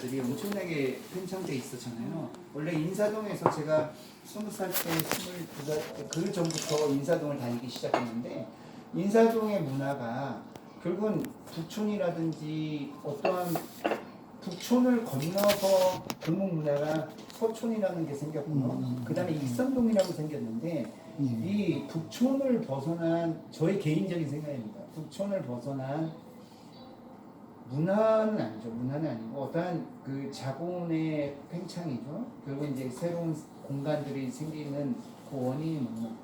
문화들이 엄청나게 팽창돼 있었잖아요. 원래 인사동에서 제가 스무 살 때, 스물두 살, 그 전부터 인사동을 다니기 시작했는데 인사동의 문화가 결국은 북촌이라든지 어떠한 북촌을 건너서 골목 문화가 서촌이라는 게 생겼고 음. 그 다음에 익선동이라고 생겼는데 예. 이 북촌을 벗어난 저의 개인적인 생각입니다. 북촌을 벗어난 문화는 아니죠. 문화는 아니고 어떠한 그 자본의 팽창이죠. 그리고 이제 새로운 공간들이 생기는 그 원인이 뭐냐.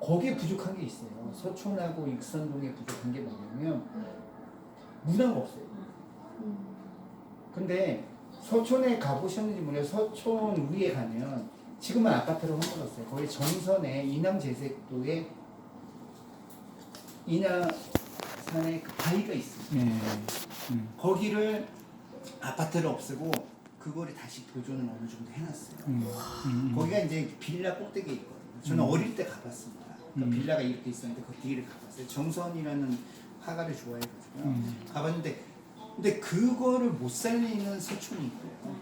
거기에 부족한 게 있어요. 서촌하고 익선동에 부족한 게 뭐냐면 문화가 없어요. 근데 서촌에 가보셨는지 모르겠어요. 서촌 위에 가면 지금은 아파트로 허물었어요. 거기 정선에 인왕제색도에 인하산에 그 바위가 있어요. 예. 음. 거기를 아파트를 없애고 그거를 다시 보존을 어느 정도 해놨어요. 음. 음. 거기가 이제 빌라 꼭대기에 있거든요. 저는 음. 어릴 때 가봤습니다. 그러니까 음. 빌라가 이렇게 있었는데 그 뒤를 가봤어요. 정선이라는 화가를 좋아해가지고요. 음. 가봤는데 근데 그거를 못 살리는 서촌이 있고요.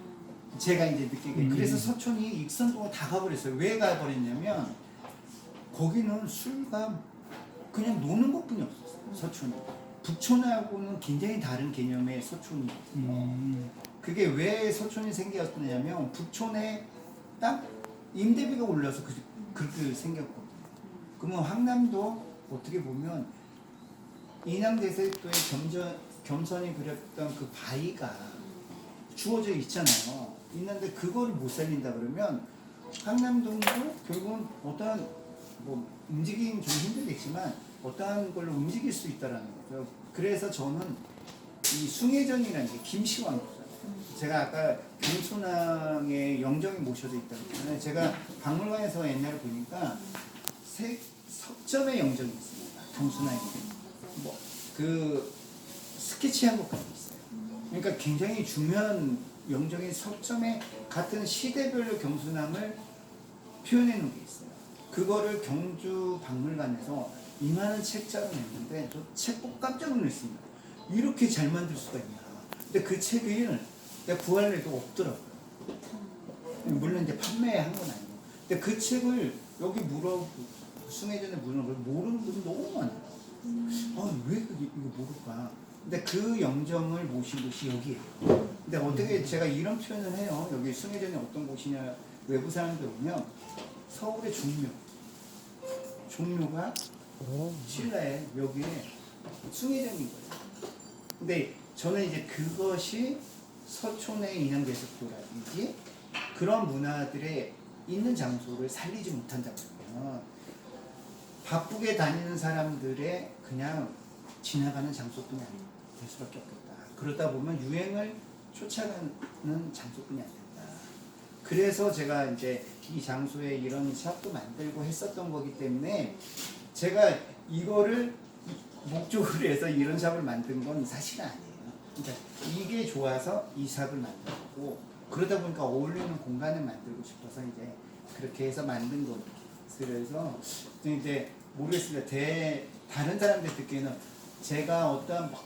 제가 이제 느끼게 음. 그래서 서촌이 익선동을 다 가버렸어요. 왜 가버렸냐면 거기는 술과 그냥 노는 것뿐이 없었어요. 서촌이 북촌하고는 굉장히 다른 개념의 서촌이 음. 그게 왜 서촌이 생겼냐면 북촌에 딱 임대비가 올라서 그, 그렇게 생겼거든요. 그러면 황남도 어떻게 보면 인왕대세도의 겸전, 겸선이 그렸던 그 바위가 주어져 있잖아요. 있는데 그거를 못 살린다 그러면 황남동도 결국은 어떠한 뭐 움직이긴 좀 힘들겠지만 어떠한 걸로 움직일 수 있다라는 거죠. 그래서 저는 이 숭례전이라는 게 김시왕이잖아요. 제가 아까 경순왕의 영정이 모셔져 있다고 했잖아요. 제가 박물관에서 옛날에 보니까 세 석점의 영정이 있습니다. 경순왕의 뭐그 스케치한 것까지 있어요. 그러니까 굉장히 중요한 영정의 석점에 같은 시대별로 경순왕을 표현해 놓은 게 있어요. 그거를 경주 박물관에서 이만한 책자로 냈는데 저책 보고 깜짝 놀랐습니다. 이렇게 잘 만들 수가 있나. 근데 그 책을 내가 구할래도 없더라고요. 물론 이제 판매한 건 아니고. 근데 그 책을 여기 물어 숭례전에 물은 걸 모르는 분이 너무 많아요. 아, 왜 그게 이거 모를까? 근데 그 영정을 모신 곳이 여기예요. 근데 어떻게 제가 이런 표현을 해요. 여기 숭례전이 어떤 곳이냐 외부 사람들 오면 서울의 종묘. 종묘가 신라에 여기에 숭례전인 거예요. 근데 저는 이제 그것이 서촌의 인양제습도라든지 그런 문화들의 있는 장소를 살리지 못한다 그러면 바쁘게 다니는 사람들의 그냥 지나가는 장소뿐이 아니- 될 수밖에 없겠다. 그러다 보면 유행을 쫓아가는 장소뿐이 안 된다. 그래서 제가 이제 이 장소에 이런 샵도 만들고 했었던 거기 때문에 제가 이거를 목적으로 해서 이런 샵을 만든 건 사실 아니에요. 그러니까 이게 좋아서 이 샵을 만들고 그러다 보니까 어울리는 공간을 만들고 싶어서 이제 그렇게 해서 만든 거예요. 그래서 이제 모르겠습니다. 대 다른 사람들 듣기에는 제가 어떠한 막,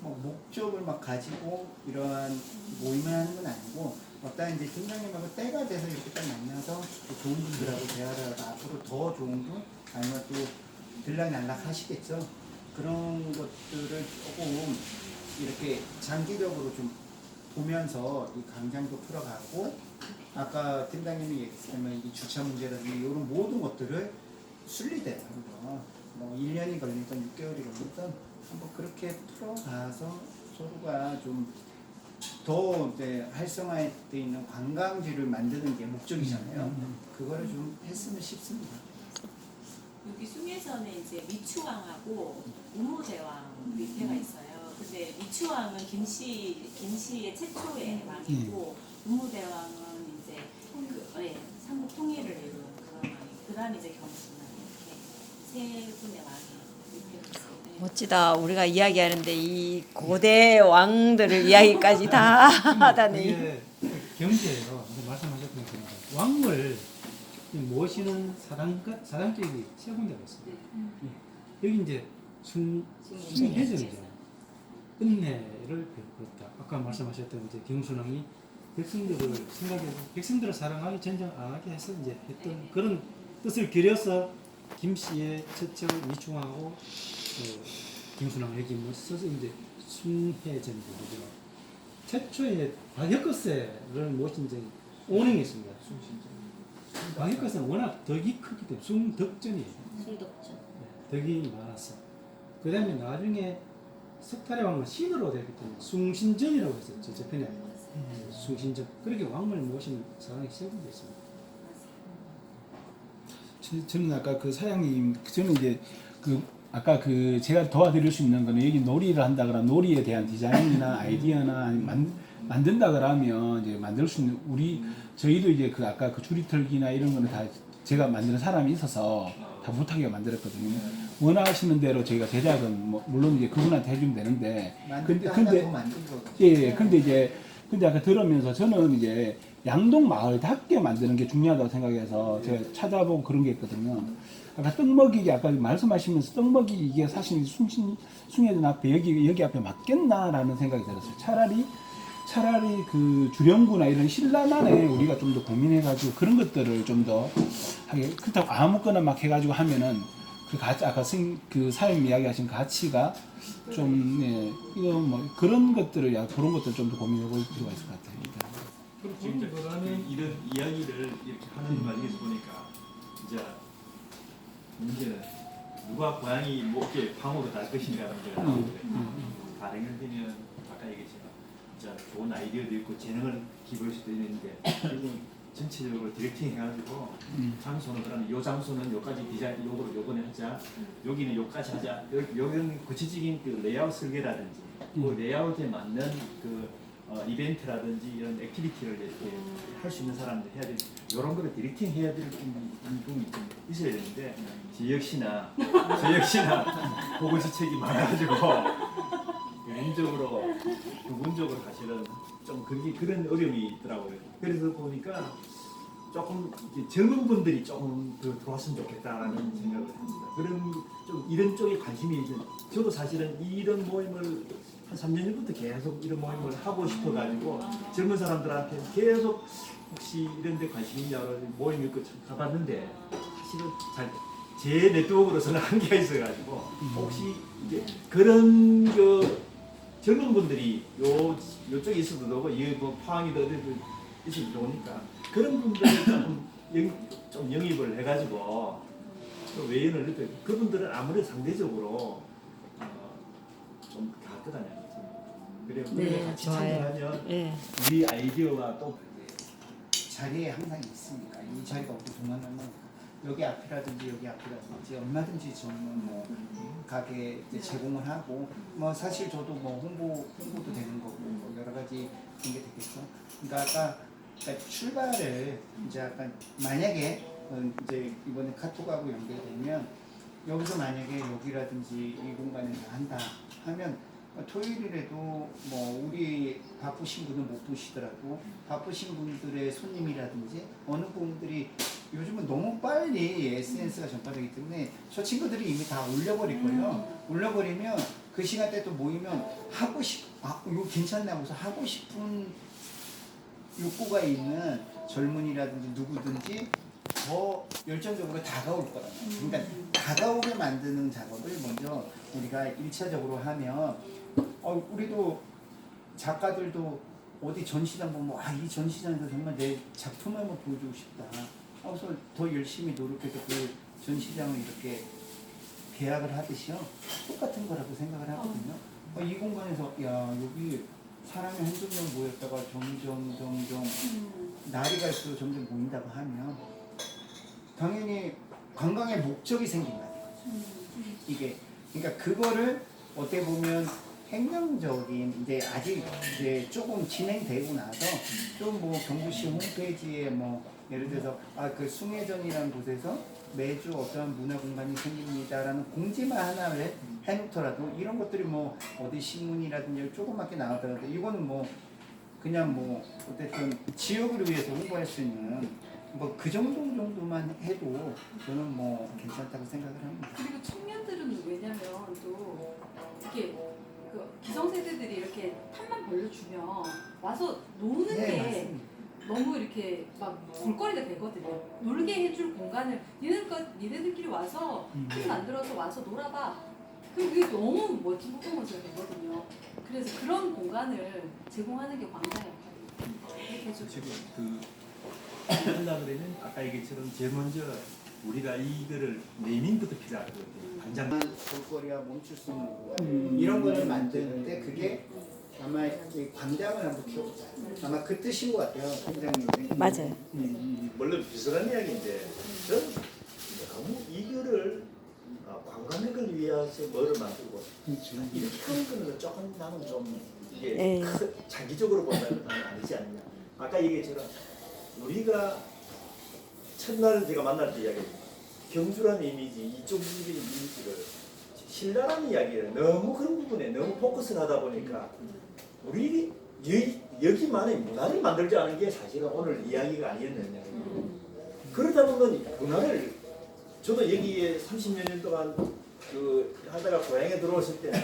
뭐 목적을 막 가지고 이러한 모임을 하는 건 아니고 어떠한 이제 팀장님하고 때가 돼서 이렇게 딱 만나서 또 좋은 분들하고 대화를 하고 앞으로 더 좋은 분 아니면 또 들락날락 하시겠죠. 그런 것들을 조금 이렇게 장기적으로 좀 보면서 이 강장도 풀어가고 아까 팀장님이 얘기했으면 이 주차 문제라든지 이런 모든 것들을 순리대로 한번 뭐 1년이 걸리든 6개월이 걸리든 한번 그렇게 풀어가서 서로가 좀 더 이제 활성화돼 있는 관광지를 만드는 게 목적이잖아요. 그거를 좀 했으면 싶습니다. 여기 숭례전에 이제 미추왕하고 우무대왕 밑에가 있어요. 근데 미추왕은 김씨 김씨의 최초의 왕이고 우무대왕은 이제 그 예, 삼국 통일을 이룬 그런 왕이. 그다음 이제 경순왕 이렇게 세 분의 왕이. 네. 멋지다. 우리가 이야기하는데 이 고대 왕들을 이야기까지 다 하다니. 이게 경제예요. 말씀하셨던 왕을 모시는 사당 사당격이 세 군데가 있습니다. 예. 여기 이제 순 순회전이죠. 은혜를 베풀었다. 아까 말씀하셨던 이제 김순왕이 백성들을 생각해서 백성들을 사랑하기 전쟁하게 해서 이제 했던 그런 뜻을 기려서 김 씨의 처첩 미충하고 그 김순왕 여기 뭐 써서 이제 숭해전이거든요. 최초의 박혁거세를 모신 적이 오능이 있습니다. 박 혁거세는 워낙 덕이 크기 때문에 숭덕전이에요. 술독전. 덕이 많았어. 그 다음에 나중에 석탈의 왕은 신으로 되기 때문에 숭신전이라고 해서 저 저편에 숭신전. 그렇게 왕을 모시는 사람이 세 군데 있습니다. 저- 저는 아까 그 사장님 저는 이제 그 아까 그 제가 도와드릴 수 있는 거는 여기 놀이를 한다 그러면 놀이에 대한 디자인이나 아이디어나 만, 만든다 그러면 이제 만들 수 있는 우리 저희도 이제 그 아까 그 줄이털기나 이런 거는 다 제가 만드는 사람이 있어서 다 부탁해 만들었거든요. 원하시는 대로 저희가 제작은 뭐 물론 이제 그분한테 해주면 되는데 근데 근데. 예, 예. 근데 이제 근데 아까 들으면서 저는 이제 양동 마을 답게 만드는 게 중요하다고 생각해서 제가 찾아보고 그런 게 있거든요. 아까 떡먹이기 아까 말씀하시면서 떡먹이 이게 사실 숭신 숭해전 앞에 여기 여기 앞에 맞겠나라는 생각이 들었어요. 차라리 차라리 그 주령구나 이런 신라만에 우리가 좀 더 고민해가지고 그런 것들을 좀 더 하게 그렇다고 아무거나 막 해가지고 하면은 그 가치 아까 생, 그 사장님 이야기하신 가치가 좀 예, 이거 뭐 그런 것들을 야 그런 것들 좀 더 고민해 볼 필요가 있을 것 같아요. 일단. 그럼 지금 이제 이런 이야기를 이렇게 하는 과정에서 보니까 이제 문제는 누가 고양이 뭐 이렇게 방으로 날 것인가 문제가 나오거든요. 가령을 되면 아까 얘기했지만 진짜 좋은 아이디어도 있고 재능을 기부할 수도 있는데 전체적으로 디렉팅 해가지고 음. 장소는 그러면 요 장소는 요까지 디자인 요거로 요번에 하자. 여기는 요까지 하자. 요- 요런 구체적인 그 레이아웃 설계라든지 그 레이아웃에 맞는 그 어, 이벤트라든지 이런 액티비티를 이렇게 할 수 있는 사람들 해야 될 이런 거를 디렉팅 해야 될 부분이 좀 있어야 되는데 저 역시나 저 역시나 보고지책이 많아가지고 개인적으로 부분적으로 사실은 좀 그게 그런 어려움이 있더라고요. 그래서 보니까 조금 이제 젊은 분들이 조금 더 들어왔으면 좋겠다라는 생각을 합니다. 그런 좀 이런 쪽에 관심이 이제 저도 사실은 이런 모임을 한 3년 전부터 계속 이런 모임을 하고 싶어가지고 젊은 사람들한테 계속 혹시 이런 데 관심 있냐고 모임 있고 가봤는데 사실은 잘 제 네트워크로서는 한계가 있어가지고 혹시 이제 그런 그 젊은 분들이 요 요쪽에 있어도 되고 이뭐 포항이도 어디도 있어도 좋으니까 그런 분들을 조금 영, 좀 영입을 해가지고 또 외연을 넓혀 그분들은 아무래도 상대적으로 어, 좀 가거든요. 그래 네, 같이. 참여하면 예. 우리 아이디어가 또 자리에 항상 있으니까 이 자리가 어디 동하면 여기 앞이라든지 여기 앞이라든지 얼마든지 저는 뭐 가게 이제 제공을 하고 뭐 사실 저도 뭐 홍보 홍보도 되는 거고 뭐 여러 가지 그런 게 되겠죠. 그러니까 아까 그러니까 출발을 이제 약간 만약에 어, 이제 이번에 카톡하고 연결되면 여기서 만약에 여기라든지 이 공간에서 한다 하면 토요일이라도 뭐 우리 바쁘신 분은 못 보시더라도 바쁘신 분들의 손님이라든지 어느 분들이 요즘은 너무 빨리 SNS가 전파되기 때문에 저 친구들이 이미 다 올려버릴 거예요. 올려버리면 그 시간대 또 모이면 하고 싶, 아, 이거 괜찮네 하고서 하고 싶은 욕구가 있는 젊은이라든지 누구든지 더 열정적으로 다가올 거라는 거예요. 그러니까 다가오게 만드는 작업을 먼저 우리가 일차적으로 하면 어, 우리도 작가들도 어디 전시장 보면 아, 이 전시장에서 정말 내 작품을 한번 보여주고 싶다. 하고서 더 열심히 노력해서 그 전시장을 이렇게 계약을 하듯이요. 똑같은 거라고 생각을 하거든요. 어, 이 공간에서 야 여기 사람이 한두 명 모였다가 점점 점점 날이 갈수록 점점 모인다고 하면 당연히 관광의 목적이 생긴다는 거죠. 이게 그러니까 그거를 어떻게 보면 행정적인 이제 아직 이제 조금 진행되고 나서 좀 뭐 경주시 홈페이지에 뭐 예를 들어서 아 그 숭례전이라는 곳에서 매주 어떠한 문화 공간이 생깁니다라는 공지만 하나를 해놓더라도 이런 것들이 뭐 어디 신문이라든지 조그맣게 나왔다는데 이거는 뭐 그냥 뭐 어쨌든 지역을 위해서 홍보할 수 있는 뭐 그 정도 정도만 해도 저는 뭐 괜찮다고 생각을 합니다. 그리고 청년들은 왜냐면 또 이게 그 기성세대들이 이렇게 탑만 벌려주면 와서 노는 네, 게 맞습니다. 너무 이렇게 막 볼거리가 되거든요. 놀게 해줄 공간을 니네들 거 니네들끼리 와서 팀 만들어서 와서 놀아봐. 그럼 그게 너무 멋진 퍼포먼스가 되거든요. 그래서 그런 공간을 제공하는 게 광장 역할이에요. 이렇게 해주고. 지금 그 한다 그러면 아까 얘기처럼 제일 먼저 우리가 이거를 네이밍부터 필요하거든요. 반장 볼거리와 멈출 수 있는 공간 이런 거를 만드는데 그게 아마 이 광장을 한번 키워보자. 아마 그 뜻인 것 같아요, 회장님. 맞아요. 물론 비슷한 이야기인데 저는 너무 이거를 어, 관광객을 위해서 뭐를 만들고 이렇게 하는 거는 조금 나는 좀 이게 네. 크- 장기적으로 본다면 나는 아니지 않냐. 아까 얘기처럼 우리가 첫날 제가 만날 때 이야기했지만 경주라는 이미지, 이쪽적인 이미지를 신라라는 이야기를 너무 그런 부분에 너무 포커스를 하다 보니까 우리 여기, 여기 만의 문화를 만들지 않은 게 사실은 오늘 이야기가 아니었느냐. 그러다 보면 문화를 저도 여기에 30년 동안 그 하다가 고향에 들어왔을 때는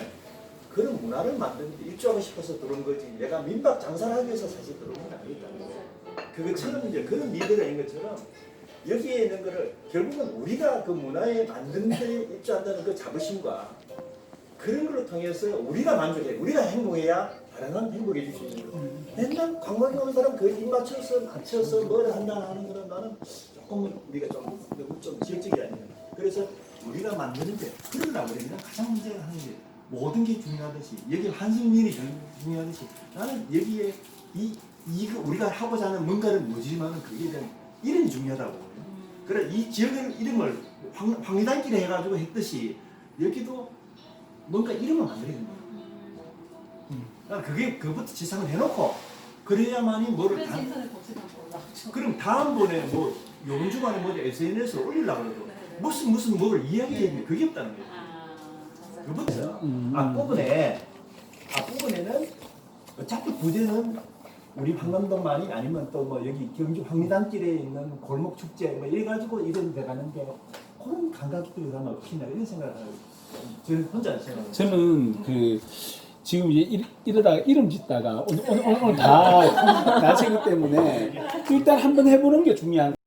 그런 문화를 만드는데 일조하고 싶어서 들어온 거지 내가 민박 장사를 하기 위해서 사실 들어온 건 거예요. 그것처럼 이제 그런 미래가 있는 것처럼 여기에 있는 거를 결국은 우리가 그 문화에 만드는 데 입주한다는 그 자부심과 그런 걸로 통해서 우리가 만족해 우리가 행복해야 다른 사람 행복해 줄수 있는 거 맨날 관광에 오는 사람 그입 맞춰서 맞춰서 뭘 한다 하는 거는 나는 조금 우리가 좀 너무 좀 지역적이 아니야 그래서 우리가 만드는데 그래 그냥 가장 먼저 하는 게 모든 게 중요하듯이 여기 한승민이 중요하듯이 나는 여기에 이 이거 우리가 하고자 하는 뭔가를 뭐지만은 그게 대한 이름이 중요하다고 그래 이 지역의 이름을 황, 황리단길에 해가지고 했듯이 여기도 뭔가 이름을 만들어야 된다. 난 그게 그부터 지상을 해놓고 그래야만이 뭐를 다. 그럼 다음번에 뭐 요번 주간에 뭐 SNS에 올리려고 해도 네. 무슨 무슨 뭐를 이야기해야 돼 그게 없다는 거예요. 아. 그부터 음. 앞부분에 앞부분에는 어차피 부제는 우리 황남동만이 아니면 또 뭐 여기 경주 황리단길에 있는 골목 축제 뭐 이래 가지고 이런 데 가는데 그런 감각들이 가면 어떻겠냐 이런 생각을 하고 저는 혼자 생각해요. 저는 그 지금 이제 이- 이러다가 이름 짓다가 오늘 오늘 오늘 다 나세기 때문에 일단 한번 해보는 게 중요한.